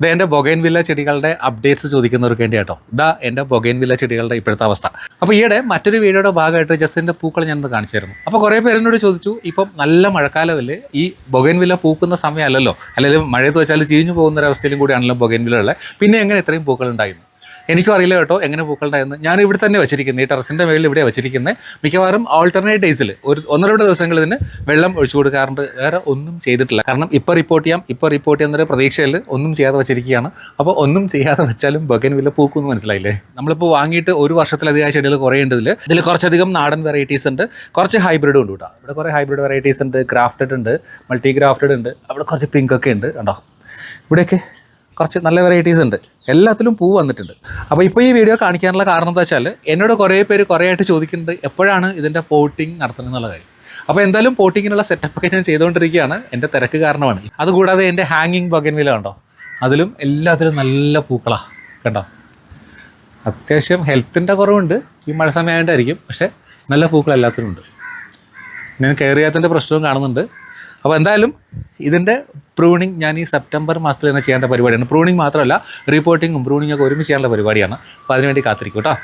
ഇത് എന്റെ ബൊഗൈൻ വില്ല ചെടികളുടെ അപ്ഡേറ്റ്സ് ചോദിക്കുന്നവർക്ക് വേണ്ടി കേട്ടോ ഇതാ ബൊഗൈൻ വില്ല ചെടികളുടെ ഇപ്പോഴത്തെ അവസ്ഥ. അപ്പോൾ ഈയിടെ മറ്റൊരു വീഡിയോയുടെ ഭാഗമായിട്ട് ജസ്റ്റിന്റെ പൂക്കൾ ഞാനത് കാണിച്ചായിരുന്നു അപ്പോൾ കുറേ പേര് എന്നോട് ചോദിച്ചു ഇപ്പം നല്ല മഴക്കാലമല്ലേ? ഈ ബൊഗൈൻ വില്ല പൂക്കുന്ന സമയമല്ലല്ലോ? അല്ലെങ്കിൽ മഴയത്ത് വെച്ചാൽ ചീഞ്ഞു പോകുന്ന ഒരവസ്ഥയിലും കൂടിയാണല്ലോ ബൊഗൈൻ വില്ല ഉള്ളത് പിന്നെ എങ്ങനെ ഇത്രയും പൂക്കൾ ഉണ്ടായിരുന്നു? എനിക്കും അറിയില്ല കേട്ടോ എങ്ങനെ പൂക്കളുണ്ടായിരുന്നു ഞാൻ ഇവിടെ തന്നെ വെച്ചിരിക്കുന്നത് ഈ ടെറസിന്റെ മേളിൽ ഇവിടെ വെച്ചിരിക്കുന്നത് മിക്കവാറും ആൾട്ടർനേറ്റ് ഡേയ്സിൽ ഒരു ഒന്നര ദിവസങ്ങളിൽ ഇതിന് വെള്ളം ഒഴിച്ചു കൊടുക്കാറുണ്ട്. വേറെ ഒന്നും ചെയ്തിട്ടില്ല. കാരണം ഇപ്പോൾ റിപ്പോർട്ട് ചെയ്യാം ഇപ്പോൾ റിപ്പോർട്ട് ചെയ്യുന്നൊരു പ്രതീക്ഷയിൽ ഒന്നും ചെയ്യാതെ വെച്ചിരിക്കുകയാണ്. അപ്പോൾ ഒന്നും ചെയ്യാതെ വെച്ചാലും ബഗൻ വില പൂക്കുമെന്ന് മനസ്സിലായില്ലേ? നമ്മളിപ്പോൾ വാങ്ങിയിട്ട് ഒരു വർഷത്തിലധികം ചെടികൾ കുറേ ഉണ്ട് ഇതിൽ ഇതിൽ കുറച്ചധികം നാടൻ വെറൈറ്റീസ് ഉണ്ട്. കുറച്ച് ഹൈബ്രിഡും ഉണ്ട് കേട്ടോ. ഇവിടെ കുറേ ഹൈബ്രിഡ് വെറൈറ്റീസ് ഉണ്ട് ഗ്രാഫ്റ്റഡ് ഉണ്ട് മൾട്ടി ഗ്രാഫ്റ്റഡ് ഉണ്ട്. അവിടെ കുറച്ച് പിങ്ക് ഒക്കെ ഉണ്ട്. കണ്ടോ? ഇവിടെയൊക്കെ കുറച്ച് നല്ല വെറൈറ്റീസ് ഉണ്ട്. എല്ലാത്തിലും പൂ വന്നിട്ടുണ്ട്. അപ്പോൾ ഇപ്പോൾ ഈ വീഡിയോ കാണിക്കാനുള്ള കാരണം എന്താ വെച്ചാൽ എന്നോട് കുറേ പേര് കുറേ ആയിട്ട് ചോദിക്കുന്നത് എപ്പോഴാണ് ഇതിന്റെ പോട്ടിങ് നടത്തുന്നത് എന്നുള്ള കാര്യം. അപ്പോൾ എന്തായാലും പോട്ടിങ്ങിനുള്ള സെറ്റപ്പൊക്കെ ഞാൻ ചെയ്തുകൊണ്ടിരിക്കുകയാണ്. എന്റെ തിരക്ക് കാരണമാണ്. അതുകൂടാതെ എന്റെ ഹാങ്ങിങ് ബഗൻവില കണ്ടോ അതിലും എല്ലാത്തിലും നല്ല പൂക്കളാണ് കണ്ടോ? അത്യാവശ്യം ഹെൽത്തിന്റെ കുറവുണ്ട്. ഈ മഴ സമയമായിട്ടായിരിക്കും പക്ഷേ നല്ല പൂക്കൾ എല്ലാത്തിലും ഉണ്ട്. ഞാൻ കയറിയാത്തിന്റെ പ്രശ്നവും കാണുന്നുണ്ട്. അപ്പോൾ എന്തായാലും ഇതിന്റെ പ്രൂണിങ് ഞാൻ ഈ സെപ്റ്റംബർ മാസത്തിൽ തന്നെ ചെയ്യേണ്ട പരിപാടിയാണ്. പ്രൂണിങ് മാത്രമല്ല റിപ്പോർട്ടിങ്ങും പ്രൂണിങ്ങും ഒക്കെ ഒരുമിച്ച് ചെയ്യാനുള്ള പരിപാടിയാണ്. അപ്പോൾ അതിനുവേണ്ടി കാത്തിരിക്കും കേട്ടോ.